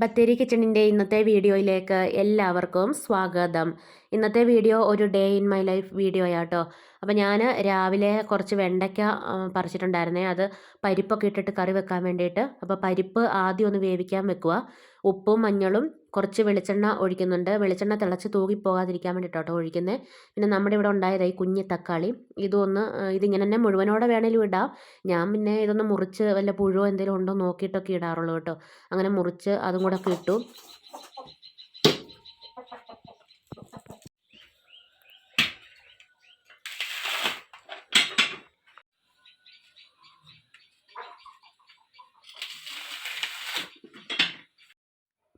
ബത്തേരി കിച്ചണിന്റെ ഇന്നത്തെ വീഡിയോയിലേക്ക് എല്ലാവർക്കും സ്വാഗതം. ഇന്നത്തെ വീഡിയോ ഒരു day in my life video ആട്ടോ അപ്പോൾ ഞാൻ രാവിലെ കുറച്ച് വെണ്ടയ്ക്ക പറിച്ചിട്ടുണ്ടായിരുന്നേ. അത് പരിപ്പൊക്കെ ഇട്ടിട്ട് കറി വെക്കാൻ വേണ്ടിയിട്ട്. അപ്പോൾ പരിപ്പ് ആദ്യം ഒന്ന് വേവിക്കാൻ വെക്കുക ഉപ്പും മഞ്ഞളും കുറച്ച് വെളിച്ചെണ്ണ ഒഴിക്കുന്നുണ്ട്. വെളിച്ചെണ്ണ തിളച്ച് തൂകിപ്പോകാതിരിക്കാൻ വേണ്ടിയിട്ടോ ഒഴിക്കുന്നത് പിന്നെ നമ്മുടെ ഇവിടെ ഉണ്ടായത് ഈ കുഞ്ഞി തക്കാളി. ഇതൊന്ന് ഇതിങ്ങനെ തന്നെ മുഴുവനോടെ വേണേലും ഇടാം. ഞാൻ പിന്നെ ഇതൊന്ന് മുറിച്ച് വല്ല പുഴുവോ എന്തെങ്കിലും ഉണ്ടോ നോക്കിയിട്ടൊക്കെ ഇടാറുള്ളൂ കേട്ടോ അങ്ങനെ മുറിച്ച് അതും കൂടെ ഒക്കെ ഇട്ടു.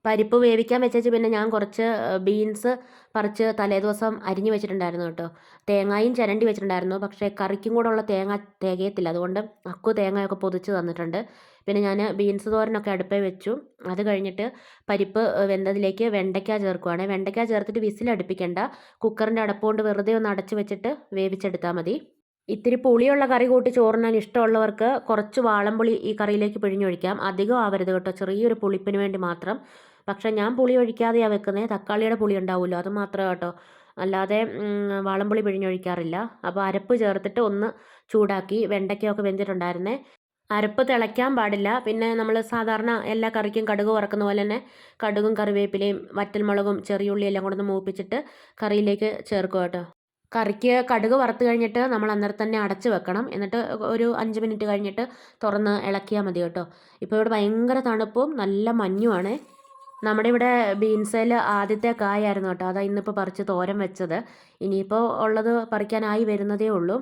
പരിപ്പ് വേവിക്കാൻ വെച്ചേച്ച് പിന്നെ ഞാൻ കുറച്ച് ബീൻസ് പറിച്ച് തലേദിവസം അരിഞ്ഞ് വെച്ചിട്ടുണ്ടായിരുന്നു കേട്ടോ. തേങ്ങായും ചിരണ്ടി വെച്ചിട്ടുണ്ടായിരുന്നു. പക്ഷേ കറിക്കും കൂടെ ഉള്ള തേങ്ങ തികയത്തില്ല. അതുകൊണ്ട് അക്കു തേങ്ങയൊക്കെ പൊതിച്ച് തന്നിട്ടുണ്ട്. പിന്നെ ഞാൻ ബീൻസ് തോരനൊക്കെ അടുപ്പേ വെച്ചു. അത് കഴിഞ്ഞിട്ട് പരിപ്പ് വെന്തതിലേക്ക് വെണ്ടയ്ക്ക ചേർക്കുവാണ്. വെണ്ടയ്ക്ക ചേർത്തിട്ട് വിസിലടുപ്പിക്കേണ്ട കുക്കറിന്റെ അടപ്പ് കൊണ്ട് വെറുതെ ഒന്ന് അടച്ച് വെച്ചിട്ട് വേവിച്ചെടുത്താൽ മതി. ഇത്തിരി പുളിയുള്ള കറി കൂട്ടി ചോറിനാൻ ഇഷ്ടമുള്ളവർക്ക് കുറച്ച് വാളംപുളി ഈ കറിയിലേക്ക് പിഴിഞ്ഞൊഴിക്കാം. അധികം ആവരുത് കേട്ടോ. ചെറിയൊരു പുളിപ്പിന് വേണ്ടി മാത്രം. പക്ഷേ ഞാൻ പുളി ഒഴിക്കാതെയാണ് വെക്കുന്നത് തക്കാളിയുടെ പുളി ഉണ്ടാവുമല്ലോ അത് മാത്രമേ കേട്ടോ. അല്ലാതെ വാളംപുളി പിഴിഞ്ഞൊഴിക്കാറില്ല. അപ്പോൾ അരപ്പ് ചേർത്തിട്ട് ഒന്ന് ചൂടാക്കി വെണ്ടയ്ക്കയൊക്കെ വെന്തിട്ടുണ്ടായിരുന്നേ. അരപ്പ് തിളയ്ക്കാൻ പാടില്ല. പിന്നെ നമ്മൾ സാധാരണ എല്ലാ കറിക്കും കടുക് വറക്കുന്ന പോലെ തന്നെ കടുകും കറിവേപ്പിലയും വറ്റൽമുളകും ചെറിയുള്ളിയും എല്ലാം കൊണ്ടൊന്ന് മൂപ്പിച്ചിട്ട് കറിയിലേക്ക് ചേർക്കുക കേട്ടോ. കറിക്ക് കടുക് വറുത്ത് കഴിഞ്ഞിട്ട് നമ്മൾ അന്നേരം തന്നെ അടച്ച് വെക്കണം. എന്നിട്ട് ഒരു അഞ്ച് മിനിറ്റ് കഴിഞ്ഞിട്ട് തുറന്ന് ഇളക്കിയാൽ മതി കേട്ടോ. ഇപ്പോൾ ഇവിടെ ഭയങ്കര തണുപ്പും നല്ല മഞ്ഞുമാണ് നമ്മുടെ ഇവിടെ ബീൻസേൽ ആദ്യത്തെ കായായിരുന്നു കേട്ടോ. അതാ ഇന്നിപ്പോൾ പറിച്ച് തോരൻ വെച്ചത്. ഇനിയിപ്പോൾ ഉള്ളത് പറിക്കാനായി വരുന്നതേ ഉള്ളൂ.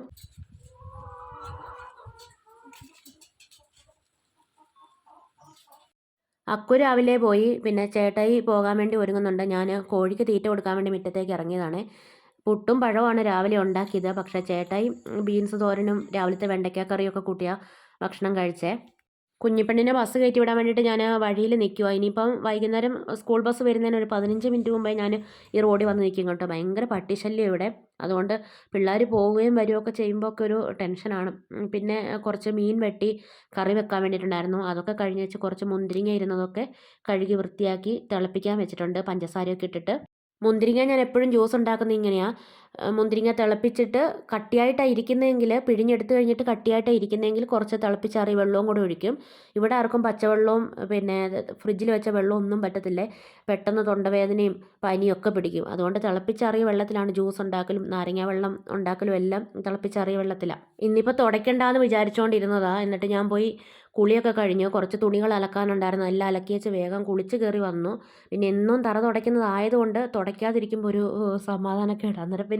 അക്കു രാവിലെ പോയി. പിന്നെ ചേട്ടായി പോകാൻ വേണ്ടി ഒരുങ്ങുന്നുണ്ട്. ഞാൻ കോഴിക്ക് തീറ്റ കൊടുക്കാൻ വേണ്ടി മുറ്റത്തേക്ക് ഇറങ്ങിയതാണ്. പുട്ടും പഴവുമാണ് രാവിലെ ഉണ്ടാക്കിയത്. പക്ഷേ ചേട്ടായി ബീൻസ് തോരനും രാവിലത്തെ വെണ്ടയ്ക്ക കറിയൊക്കെ കൂട്ടിയ ഭക്ഷണം കഴിച്ചേ. കുഞ്ഞിപ്പെണ്ണിനെ ബസ് കയറ്റി വിടാൻ വേണ്ടിയിട്ട് ഞാൻ വഴിയിൽ നിൽക്കുക ഇനിയിപ്പം വൈകുന്നേരം സ്കൂൾ ബസ് വരുന്നതിന് ഒരു പതിനഞ്ച് മിനിറ്റ് മുമ്പേ ഞാൻ ഈ റോഡിൽ വന്ന് നിൽക്കും കേട്ടോ. ഭയങ്കര പട്ടിശല്യം ഇവിടെ. അതുകൊണ്ട് പിള്ളേർ പോവുകയും വരികയൊക്കെ ചെയ്യുമ്പോൾ ഒക്കെ ഒരു ടെൻഷനാണ്. പിന്നെ കുറച്ച് മീൻ വെട്ടി കറി വെക്കാൻ വേണ്ടിയിട്ടുണ്ടായിരുന്നു. അതൊക്കെ കഴിഞ്ഞ് വെച്ച് കുറച്ച് മുന്തിരിങ്ങ ഇരുന്നതൊക്കെ കഴുകി വൃത്തിയാക്കി തിളപ്പിക്കാൻ വെച്ചിട്ടുണ്ട്. പഞ്ചസാരയൊക്കെ ഇട്ടിട്ട്. മുന്തിരിങ്ങ ഞാൻ എപ്പോഴും ജ്യൂസ് ഉണ്ടാക്കുന്നത് ഇങ്ങനെയാണ് മുന്തിരിങ്ങ തിളപ്പിച്ചിട്ട് കട്ടിയായിട്ടാണ് ഇരിക്കുന്നതെങ്കിൽ പിഴിഞ്ഞെടുത്ത് കഴിഞ്ഞിട്ട് കട്ടിയായിട്ടാണ് ഇരിക്കുന്നതെങ്കിൽ കുറച്ച് തിളപ്പിച്ചാറിയ വെള്ളവും കൂടെ ഒഴിക്കും. ഇവിടെ ആർക്കും പച്ചവെള്ളവും പിന്നെ ഫ്രിഡ്ജിൽ വെച്ച വെള്ളവും ഒന്നും പറ്റത്തില്ലേ? പെട്ടെന്ന് തൊണ്ടവേദനയും പനിയും ഒക്കെ പിടിക്കും. അതുകൊണ്ട് തിളപ്പിച്ചാറിയ വെള്ളത്തിലാണ് ജ്യൂസ് ഉണ്ടാക്കലും നാരങ്ങ വെള്ളം ഉണ്ടാക്കലും എല്ലാം തിളപ്പിച്ചാറിയ വെള്ളത്തിലാണ് ഇന്നിപ്പോൾ തുടയ്ക്കണ്ടെന്ന് വിചാരിച്ചുകൊണ്ടിരുന്നതാണ് എന്നിട്ട് ഞാൻ പോയി കുളിയൊക്കെ കഴിഞ്ഞു. കുറച്ച് തുണികൾ അലക്കാനുണ്ടായിരുന്നു. എല്ലാം അലക്കി വെച്ച് വേഗം കുളിച്ച് കയറി വന്നു. പിന്നെ എന്നും തറ തുടയ്ക്കുന്നതായതുകൊണ്ട് തുടയ്ക്കാതിരിക്കുമ്പോൾ ഒരു സമാധാനക്കേട്. അന്നേരം പിന്നെ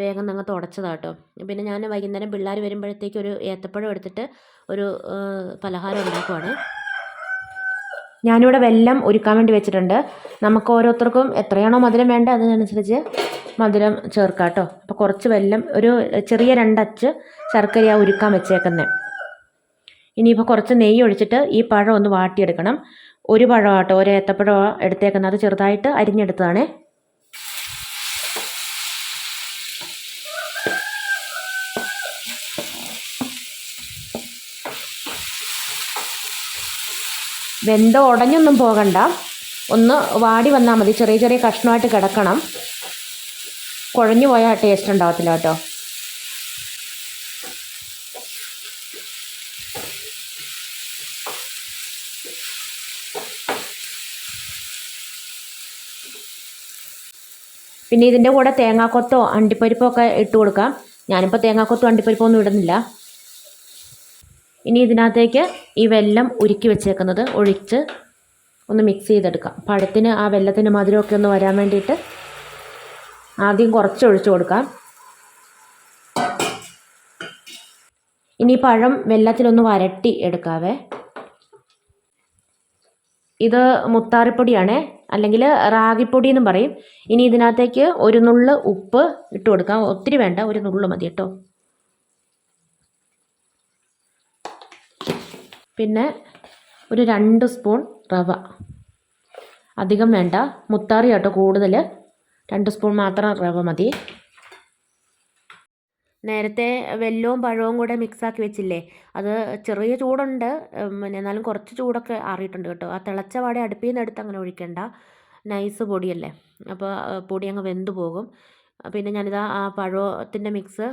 വേഗം അങ്ങ് തുടച്ചതാട്ടോ. പിന്നെ ഞാൻ വൈകുന്നേരം പിള്ളേർ വരുമ്പോഴത്തേക്ക് ഒരു ഏത്തപ്പഴം എടുത്തിട്ട് ഒരു പലഹാരം ഉണ്ടാക്കുവാണ്. ഞാനിവിടെ വെല്ലം ഒരുക്കാൻ വേണ്ടി വെച്ചിട്ടുണ്ട്. നമുക്ക് ഓരോരുത്തർക്കും എത്രയാണോ മധുരം വേണ്ട അതിനനുസരിച്ച് മധുരം ചേർക്കാം കേട്ടോ അപ്പോൾ കുറച്ച് വെല്ലം ഒരു ചെറിയ രണ്ടച്ച് ശർക്കരയാണ് ഉരുക്കാൻ വെച്ചേക്കുന്നത് ഇനിയിപ്പോൾ കുറച്ച് നെയ്യ് ഒഴിച്ചിട്ട് ഈ പഴം ഒന്ന് വാട്ടിയെടുക്കണം. ഒരു പഴം ആട്ടോ ഒരു ഏത്തപ്പഴം എടുത്തേക്കുന്നത്. അത് ചെറുതായിട്ട് അരിഞ്ഞെടുത്തതാണേ. വെന്ത ഉടഞ്ഞൊന്നും പോകണ്ട. ഒന്ന് വാടി വന്നാൽ മതി. ചെറിയ ചെറിയ കഷ്ണമായിട്ട് കിടക്കണം. കുഴഞ്ഞു പോയാൽ ടേസ്റ്റ് ഉണ്ടാവത്തില്ല കേട്ടോ. പിന്നെ ഇതിന്റെ കൂടെ തേങ്ങാക്കൊത്തോ അണ്ടിപ്പരിപ്പോ ഒക്കെ ഇട്ട് കൊടുക്കാം. ഞാനിപ്പോൾ തേങ്ങാക്കൊത്തോ അണ്ടിപ്പരിപ്പോ ഒന്നും ഇടുന്നില്ല. ഇനി ഇതിനകത്തേക്ക് ഈ വെല്ലം ഉരുക്കി വെച്ചേക്കുന്നത് ഒഴിച്ച് ഒന്ന് മിക്സ് ചെയ്തെടുക്കാം. പഴത്തിന് ആ വെല്ലത്തിന് മധുരമൊക്കെ ഒന്ന് വരാൻ വേണ്ടിയിട്ട് ആദ്യം കുറച്ച് ഒഴിച്ചു കൊടുക്കാം. ഇനി പഴം വെല്ലത്തിലൊന്ന് വരട്ടി എടുക്കാവേ. ഇത് മുത്താറിപ്പൊടിയാണേ അല്ലെങ്കിൽ റാഗിപ്പൊടി എന്നും പറയും. ഇനി ഇതിനകത്തേക്ക് ഒരു നുള്ള് ഉപ്പ് ഇട്ട് കൊടുക്കാം. ഒത്തിരി വേണ്ട ഒരു നുള്ള് മതി കേട്ടോ. ഒരു രണ്ട് സ്പൂൺ റവ. അധികം വേണ്ട. മുത്താറി കേട്ടോ കൂടുതൽ രണ്ട് സ്പൂൺ മാത്രം റവ മതി. നേരത്തെ വെല്ലവും പഴവും കൂടെ മിക്സാക്കി വെച്ചില്ലേ? അത് ചെറിയ ചൂടുണ്ട്. പിന്നെ എന്നാലും കുറച്ച് ചൂടൊക്കെ ആറിയിട്ടുണ്ട് കേട്ടോ. ആ തിളച്ച പാടെ അടുപ്പിൽ നിന്ന് എടുത്ത് അങ്ങനെ ഒഴിക്കണ്ട. നൈസ് പൊടിയല്ലേ? അപ്പോൾ പൊടി അങ്ങ് വെന്ത് പോകും. പിന്നെ ഞാനിതാ ആ പഴത്തിന്റെ മിക്സ്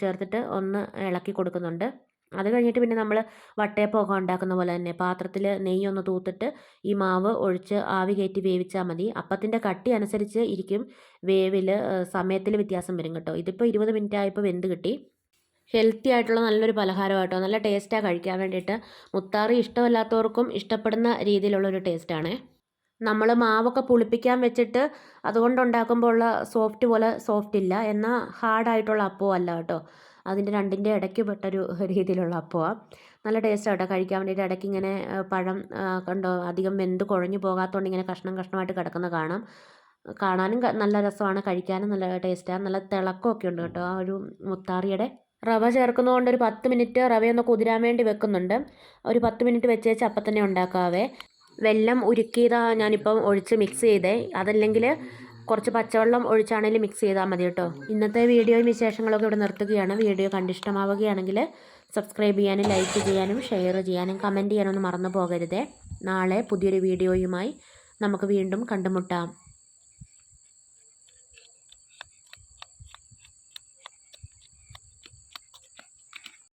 ചേർത്തിട്ട് ഒന്ന് ഇളക്കി കൊടുക്കുന്നുണ്ട്. അത് കഴിഞ്ഞിട്ട് പിന്നെ നമ്മൾ വട്ടയപ്പമൊക്കെ ഉണ്ടാക്കുന്ന പോലെ തന്നെ പാത്രത്തിൽ നെയ്യൊന്ന് തൂത്തിട്ട് ഈ മാവ് ഒഴിച്ച് ആവി കയറ്റി വേവിച്ചാൽ മതി. അപ്പത്തിന്റെ കട്ടി അനുസരിച്ച് ഇരിക്കും. വേവിൽ സമയത്തിൽ വ്യത്യാസം വരും കേട്ടോ. ഇതിപ്പോൾ ഇരുപത് മിനിറ്റ് ആയപ്പോൾ വെന്ത് കിട്ടി. ഹെൽത്തി ആയിട്ടുള്ള നല്ലൊരു പലഹാരം കേട്ടോ നല്ല ടേസ്റ്റാണ് കഴിക്കാൻ വേണ്ടിയിട്ട്. മുത്താറി ഇഷ്ടമല്ലാത്തവർക്കും ഇഷ്ടപ്പെടുന്ന രീതിയിലുള്ളൊരു ടേസ്റ്റാണ്. നമ്മൾ മാവൊക്കെ പുളിപ്പിക്കാൻ വെച്ചിട്ട് അതുകൊണ്ട് ഉണ്ടാക്കുമ്പോൾ ഉള്ള സോഫ്റ്റ് പോലെ സോഫ്റ്റ് ഇല്ല. എന്നാൽ ഹാർഡായിട്ടുള്ള അപ്പവും അല്ല കേട്ടോ. അതിന്റെ രണ്ടിന്റെ ഇടയ്ക്ക് പെട്ടൊരു രീതിയിലുള്ള അപ്പമാണ് നല്ല ടേസ്റ്റാണ് കേട്ടോ. കഴിക്കാൻ വേണ്ടിയിട്ട് ഇടയ്ക്ക് ഇങ്ങനെ പഴം കണ്ടോ അധികം വെന്ത് കുഴഞ്ഞു പോകാത്തതുകൊണ്ട് ഇങ്ങനെ കഷ്ണം കഷ്ണമായിട്ട് കിടക്കുന്ന കാണാം. കാണാനും നല്ല രസമാണ്. കഴിക്കാനും നല്ല ടേസ്റ്റാണ് നല്ല തിളക്കമൊക്കെ ഉണ്ട് കേട്ടോ. ആ ഒരു മുത്താറിയുടെ റവ ചേർക്കുന്നതുകൊണ്ട് ഒരു പത്ത് മിനിറ്റ് റവയൊന്ന് കുതിരാൻ വേണ്ടി വെക്കുന്നുണ്ട്. ഒരു പത്ത് മിനിറ്റ് വെച്ചേച്ച് വെച്ച് അപ്പം തന്നെ ഉണ്ടാക്കാവേ. വെല്ലം ഉരുക്കിയതാ ഞാനിപ്പം ഒഴിച്ച് മിക്സ് ചെയ്തേ. അതല്ലെങ്കിൽ കുറച്ച് പച്ചവെള്ളം ഒഴിച്ചാണെങ്കിലും മിക്സ് ചെയ്താൽ മതി കേട്ടോ. ഇന്നത്തെ വീഡിയോയും വിശേഷങ്ങളൊക്കെ ഇവിടെ നിർത്തുകയാണ്. വീഡിയോ കണ്ടിഷ്ടമാവുകയാണെങ്കിൽ സബ്സ്ക്രൈബ് ചെയ്യാനും ലൈക്ക് ചെയ്യാനും ഷെയർ ചെയ്യാനും കമന്റ് ചെയ്യാനൊന്നും മറന്നു പോകരുതേ. നാളെ പുതിയൊരു വീഡിയോയുമായി നമുക്ക് വീണ്ടും കണ്ടുമുട്ടാം.